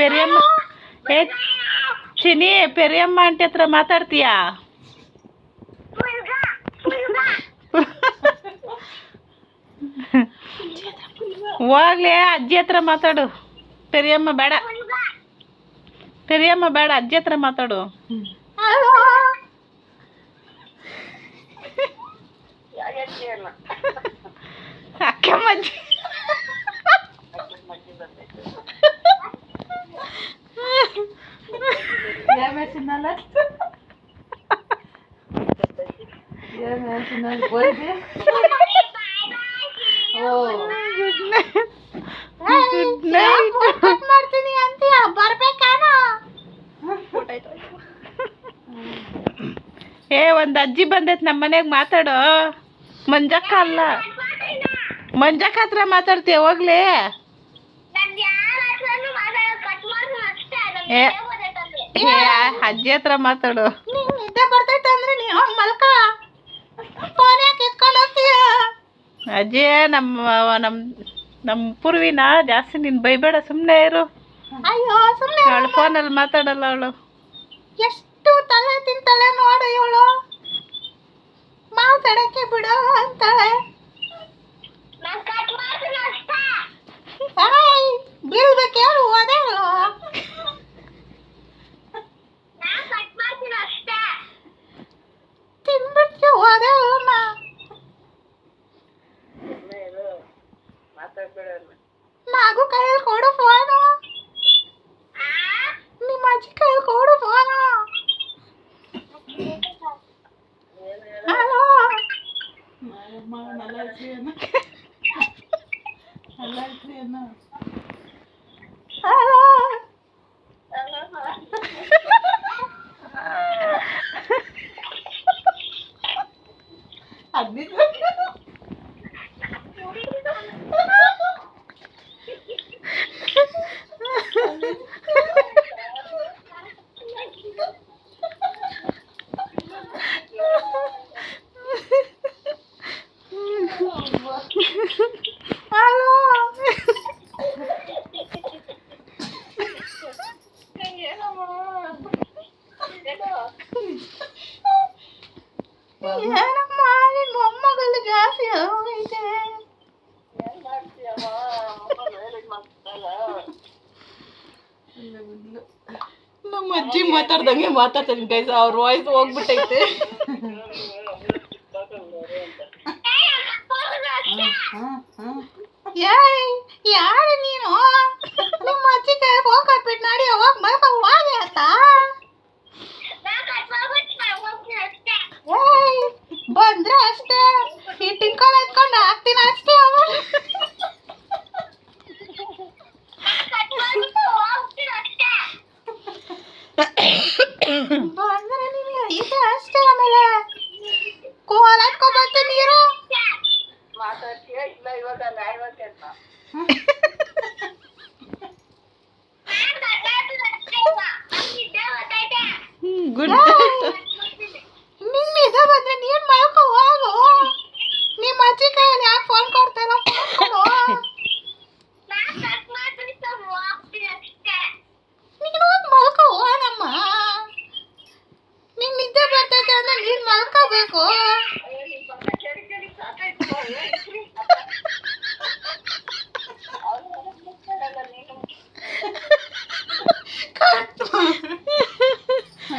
ಪೆರಿಯಮ್ಮ? ಏ ಚಿನಿ ಪೆರಿಯಮ್ಮ ಆಂಟಿ ಹತ್ರ ಮಾತಾಡ್ತೀಯಾ? ಹೋಗ್ಲಿ, ಅಜ್ಜಿ ಹತ್ರ ಮಾತಾಡು. ಪೆರಿಯಮ್ಮ ಬೇಡ. ಪೆರಿಯಮ್ಮ ಬೇಡ, ಅಜ್ಜಿ ಹತ್ರ ಮಾತಾಡು. ಗುಡ್ ನೈಟ್ ಕಟ್ ಮಾಡ್ತೀನಿ ಅಂತೀಯ ಬರ್ಬೇಕಾನೋ ಏ ಒಂದ್ ಅಜ್ಜಿ ಬಂದೈತ್ ನಮ್ಮ ಮನೆಗ್ ಮಾತಾಡು ಮಂಜಕ್ಕ ಅಲ್ಲ ಮಂಜಕ್ಕ ಹತ್ರ ಮಾತಾಡ್ತೀಯ ಹೋಗ್ಲಿ ಏ ಏ ಅಜ್ಜಿ ಹತ್ರ ಮಾತಾಡು. ನಿಂಗ್ ನಿದ್ದೆ ಬರ್ತೈತೆ ಅಂದ್ರೆ ನೀ ಹೋಗ್ ಮಲ್ಕ. ಫೋನ್ ಯಾಕೆ ಎತ್ಕೊಂಡು ಹೋಗ್ತೀಯ? ಅಜ್ಜಿ ನಮ್ಮ ನಮ್ ನಮ್ ಪೂರ್ವಿನ ಜಾಸ್ತಿ ನೀನ್ ಬೈಬೇಡ ಸುಮ್ನೆ ಇರು. ಅಯ್ಯೋ ಸುಮ್ನೆ ಅವಳು ಫೋನಲ್ಲಿ ಮಾತಾಡಲ್ಲ ಅವಳು. ಎಷ್ಟು ತಲೆ ತಿಂತಾಳೆ ನೋಡು ಇವಳು. ಮಾತಾಡಕ್ಕೆ ಬಿಡು ಅಂತಾಳೆ. ಬೀಳ್ಬೇಕು ಯಾರು? ಓದೇ ತಿನ್ಬಿಟ್ಟು ಹೇಳಣ್ಣ ನಾಗು ಕೈಯಲ್ಲಿ ಕೊಡು ಫೋನು ನಮ್ಮ ಅಜ್ಜಿ ಮಾತಾಡ್ದಂಗೆ ಮಾತಾಡ್ತಾನೆ ಗೈಸ್ ಅವ್ರ ವಾಯ್ಸ್ ಹೋಗ್ಬಿಟ್ಟೈತೆ ಏಯ್ ಯಾರು ನೀನು ನಿಮ್ಮ ಅಜ್ಜಿ ಕೈ ಹೋಗ್ಬಿಟ್ಟು ನಡಿ ಹೋಗ್ ಮಲ್ಕ ಹೋಗಿ ಅಂತ ಏಯ್ ಬಂದ್ರೆ ಅಷ್ಟೇ ಈ ಟಿಂಕಲ್ much.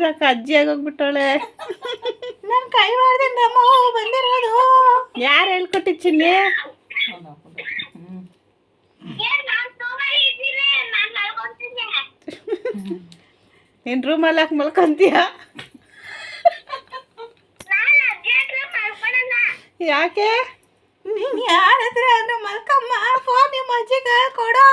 ಪೂಜಾಕ ಅಜ್ಜಿ ಆಗೋಗ್ಬಿಟ್ಟವಳೆ. ನನ್ನ ಕೈ ನಮ್ಮ ಅಮ್ಮ ಬಂದಿರೋದು. ಯಾರು ಹೇಳ್ಕೊಟ್ಟಿ ಚಿನ್ನಿ? ನಿನ್ನ ರೂಮಲ್ಲಿ ಹಾಕಿ ಮಲ್ಕೊಂತೀಯ? ಯಾಕೆ? ನೀನ್ ಯಾರ ಹತ್ರ ಅಂದ್ರೆ ಮಲ್ಕಮ್ಮ ಫೋನ್ ನಿಮ್ಮ ಅಜ್ಜಿಗೆ ಕೊಡೋ.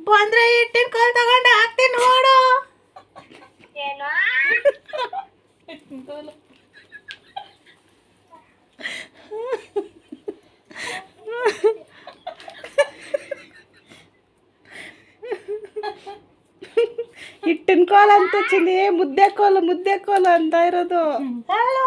ಬಂದ್ರೆ ಇಟ್ಟಿನ ಕಾಲ್ ತಗೊಂಡು ಹಾಕ್ತೀನಿ ನೋಡು ಹಿಟ್ಟಿನ ಕೋಲ ಅಂತ ಚಿನ್ನಿ ಮುದ್ದೆ ಕೋಲು ಮುದ್ದೆ ಕೋಲು ಅಂತ ಇರೋದು ಹಲೋ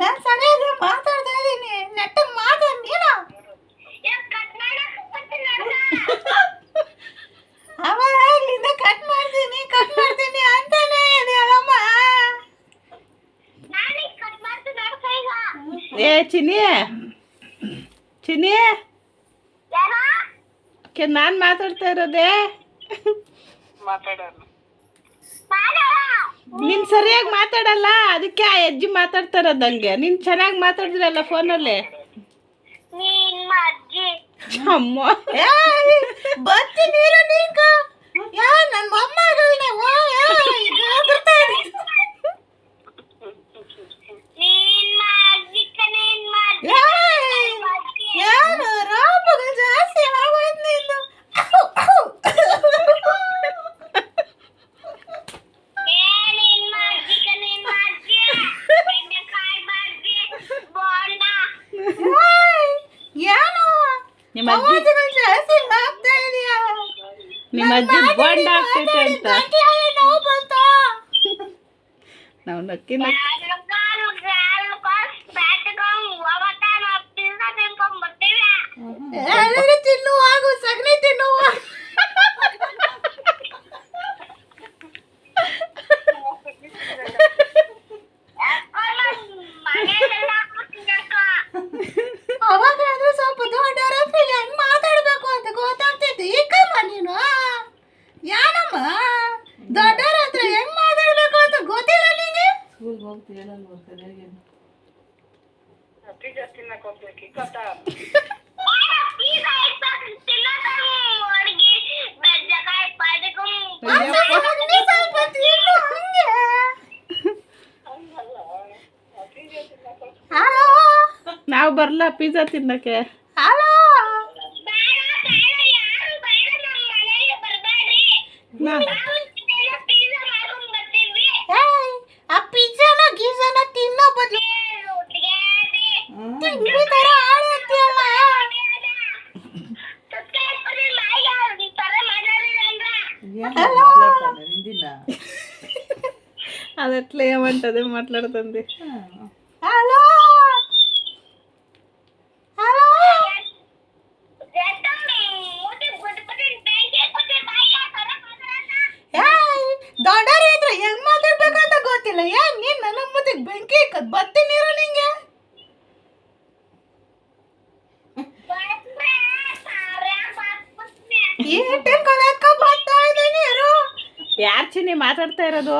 ನಾನ್ ಸರಿಯಾಗಿ ಮಾತಾಡ್ತಾ ಇದ್ದೀನಿ. ನೆಟ್ಟಗೆ ಮಾತಾಡ್ ನೀನು? ಆಮೇಲೆ ಇಲ್ಲಿಂದ ಕಟ್ ಮಾಡ್ತೀನಿ ಕಟ್ ಮಾಡ್ತೀನಿ ಅಂತಾನೆ ಇದೆಯಲ್ಲಮ್ಮ ಏ ಚಿನಿ ಚಿನ್ನಿ. ಕೆ ನಾನು ಮಾತಾಡ್ತಾ ಇರೋದೇ? ನೀನು ಸರಿಯಾಗಿ ಮಾತಾಡಲ್ಲ ಅದಕ್ಕೆ ಆ ಅಜ್ಜಿ ಮಾತಾಡ್ತಾರದಂಗೆ ನೀನ್ ಚೆನ್ನಾಗಿ ಮಾತಾಡಿದ್ರಲ್ಲ ಫೋನಲ್ಲಿ? ಅಮ್ಮ. ಬತ್ತಿ ನೀರು ನೀಕ ಯಾ ನನ್ ಮೊಮ್ಮಗಳನ್ನ ವಾ ಏಯ್ ಗದರ್ತಾ ಇದೆ. ಏಯ್ Good night. Canadian. Pica sin la copia, Qatar. ನಾವು ಬರಲ್ಲ ಪಿಜ್ಜಾ ತಿನ್ನಕ್ಕೆ ಹಲೋ ನಾ అదెట్లా ఏమంటది మాట్లాడుతుంది హలో హలో ಏಯ್ ದೊಡ್ಡವ್ರ ಇದ್ರೆ ಹೆಂಗ್ ಮಾತಾಡ್ಬೇಕಂತ ಗೊತ್ತಿಲ್ಲ ಏನ್ ನೀನ್ ನನ್ನ ಮುತ್ತಿಗೆ ಬೆಂಕಿ ಇಕ್ಕದ್ ಬರ್ತೀನಿರೋ ನಿಂಗೆ ಏಟನ್ ಕಲತ್ಕ ಬರ್ತಾ ಇದೆ ನೀರು ಯಾರ್ ಚಿನ್ನಿ ಮಾತಾಡ್ತಾ ಇರೋದು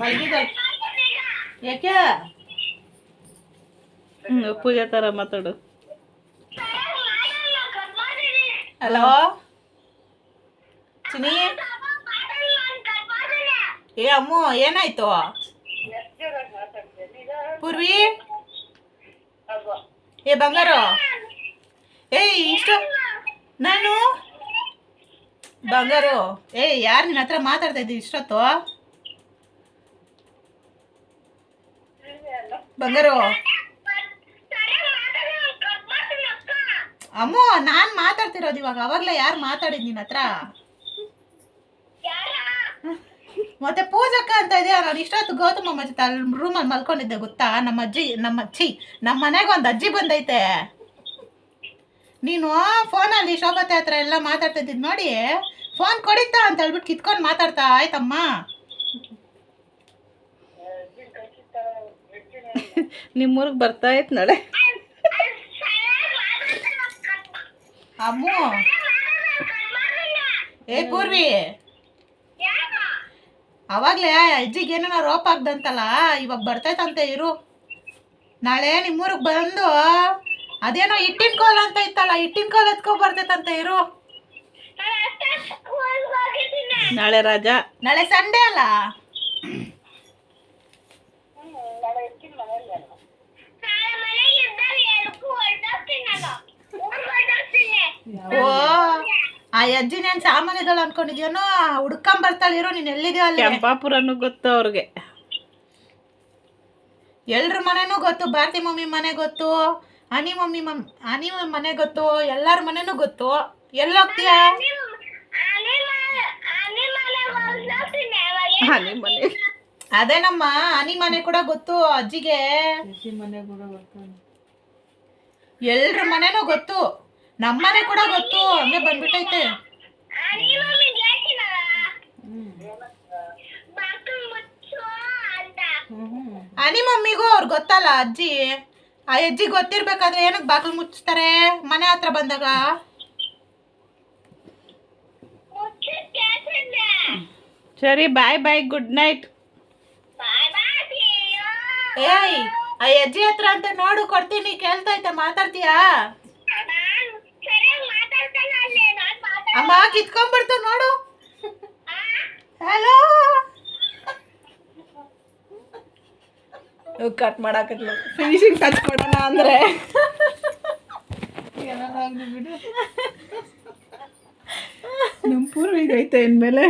ಮಲಗಿದ್ದಾಳೆ ಯಾಕೆ? ಹ್ಮ್ ಪೂಜಾ ತರ ಮಾತಾಡು. ಹಲೋ ಚಿನಿ ಏ ಅಮ್ಮ ಏನಾಯ್ತು? ಪೂರ್ವಿ? ಏ ಬಂಗಾರ? ಏಯ್ ಇಷ್ಟು ನಾನು? ಬಂಗಾರು. ಏಯ್ ಯಾರು ನಿನ್ನ ಹತ್ರ ಮಾತಾಡ್ತಾ ಇದ್ದೀವಿ ಇಷ್ಟೊತ್ತು? ಬಂಗಾರು. ಅಮ್ಮ, ನಾನ್ ಮಾತಾಡ್ತಿರೋದು ಇವಾಗ. ಅವಾಗ್ಲೇ ಯಾರು ಮಾತಾಡಿದ್ ನಿನ್ನ ಹತ್ರ? ಮತ್ತೆ ಪೂಜಕ್ಕ ಅಂತ ಇದೆಯಾ? ನಾನು ಇಷ್ಟೊತ್ತು ಗೌತಮ ಜೊತೆ ಅಲ್ಲಿ ರೂಮಲ್ಲಿ ಮಲ್ಕೊಂಡಿದ್ದೆ, ಗೊತ್ತಾ? ನಮ್ಮ ಅಜ್ಜಿ ನಮ್ಮ ಅಜ್ಜಿ ನಮ್ಮ ಮನೆಗೆ ಒಂದು ಅಜ್ಜಿ ಬಂದೈತೆ. ನೀನು ಫೋನಲ್ಲಿ ಶೋಭತೆ ಹತ್ರ ಎಲ್ಲ ಮಾತಾಡ್ತಿದ್ದಿದ್ ನೋಡಿ. ಫೋನ್ ಕೊಡಿತ್ತಾ ಅಂತ ಹೇಳ್ಬಿಟ್ಟು ಕಿತ್ಕೊಂಡು ಮಾತಾಡ್ತಾ, ಆಯ್ತಮ್ಮ? ನಿಮ್ಮೂರಿಗೆ ಬರ್ತಾ ಇತ್ತು ನಾಳೆ ಅಮ್ಮು. ಏ ಪೂರ್ವಿ. ಅವಾಗ್ಲೇ ಅಜ್ಜಿಗೆ ಏನಾರ ರೋಪ್ ಆಗ್ದಂತಲ್ಲ ಇವಾಗ ಬರ್ತೈತಂತೆ ಇರು. ನಾಳೆ ನಿಮ್ಮೂರಿಗೆ ಬಂದು ಅದೇನೋ ಇಟ್ಟಿನ ಕೋಲ್ ಅಂತ ಇತ್ತಲ್ಲ ಇಟ್ಟಿನ ಕೋಲ್ ಎತ್ಕೊ ಬರ್ತೈತಂತೆ ಇರು. ನಾಳೆ ರಾಜ. ನಾಳೆ ಸಂಡೇ ಅಲ್ಲ? ಓ ಆ ಅಜ್ಜಿ ನಾನು ಸಾಮಾನ್ಯದಳು ಅನ್ಕೊಂಡಿದ್ಯಾನೋ? ಹುಡ್ಕೊಂಡ್ ಬರ್ತಾಳಿರೋ ನೀನ್ ಎಲ್ಲಿದ್ಯೋ ಅಲ್ಲಿ? ಕೆಂಪಾಪುರನು ಗೊತ್ತು ಅವ್ರಿಗೆ. ಎಲ್ರ ಮನೆನೂ ಗೊತ್ತು ಭಾರತಿ ಮಮ್ಮಿ ಮನೆ ಗೊತ್ತು ಹನಿ ಮಮ್ಮಿ ಮಮ್ ಹನಿ ಮನೆ ಗೊತ್ತು ಎಲ್ಲಾರ ಮನೆನೂ ಗೊತ್ತು. ಎಲ್ಲಿ ಹೋಗ್ತೀಯಾ? ಹಾ ಮನೆ ಅದೇನಮ್ಮ ಅನಿ ಮನೆ ಕೂಡ ಗೊತ್ತು ಅಜ್ಜಿಗೆ. ಮನೆ ಕೂಡ ಗೊತ್ತು. ಎಲ್ರ ಮನೆನೂ ಗೊತ್ತು. ನಮ್ಮನೆ ಕೂಡ ಗೊತ್ತು. ಹಂಗೆ ಬಂದ್ಬಿಟ್ಟೈತೆ. ಅನಿ ಮಮ್ಮಿಗೂ ಅವ್ರು ಗೊತ್ತಲ್ಲ ಅಜ್ಜಿ. ಆ ಅಜ್ಜಿ ಗೊತ್ತಿರ್ಬೇಕಾದ್ರೆ ಏನಕ್ಕೆ ಬಾಗಿಲು ಮುಚ್ತಾರೆ? ಮನೆ ಹತ್ರ ಬಂದಾಗ. ಸರಿ ಬಾಯ್ ಬಾಯ್ ಗುಡ್ ನೈಟ್ ಏಯ್ ಆ ಅಜ್ಜಿ ಹತ್ರ ಅಂತ ನೋಡು ಕೊಡ್ತೀನಿ ಕೇಳ್ತೈತೆ ಮಾತಾಡ್ತೀಯಾ? ಅಮ್ಮ ಕಿತ್ಕೊಂಡ್ಬಿಡ್ತು ನೋಡು. ಹಲೋ ಕಟ್ ಮಾಡಾಕತ್ಲು. ಫಿನಿಶಿಂಗ್ ಟಚ್ ಕೊಡೋಣ ಅಂದ್ರೆ. ನಮ್ಮ ಪೂರ್ವ ಈಗ ಐತೆ ಇನ್ಮೇಲೆ.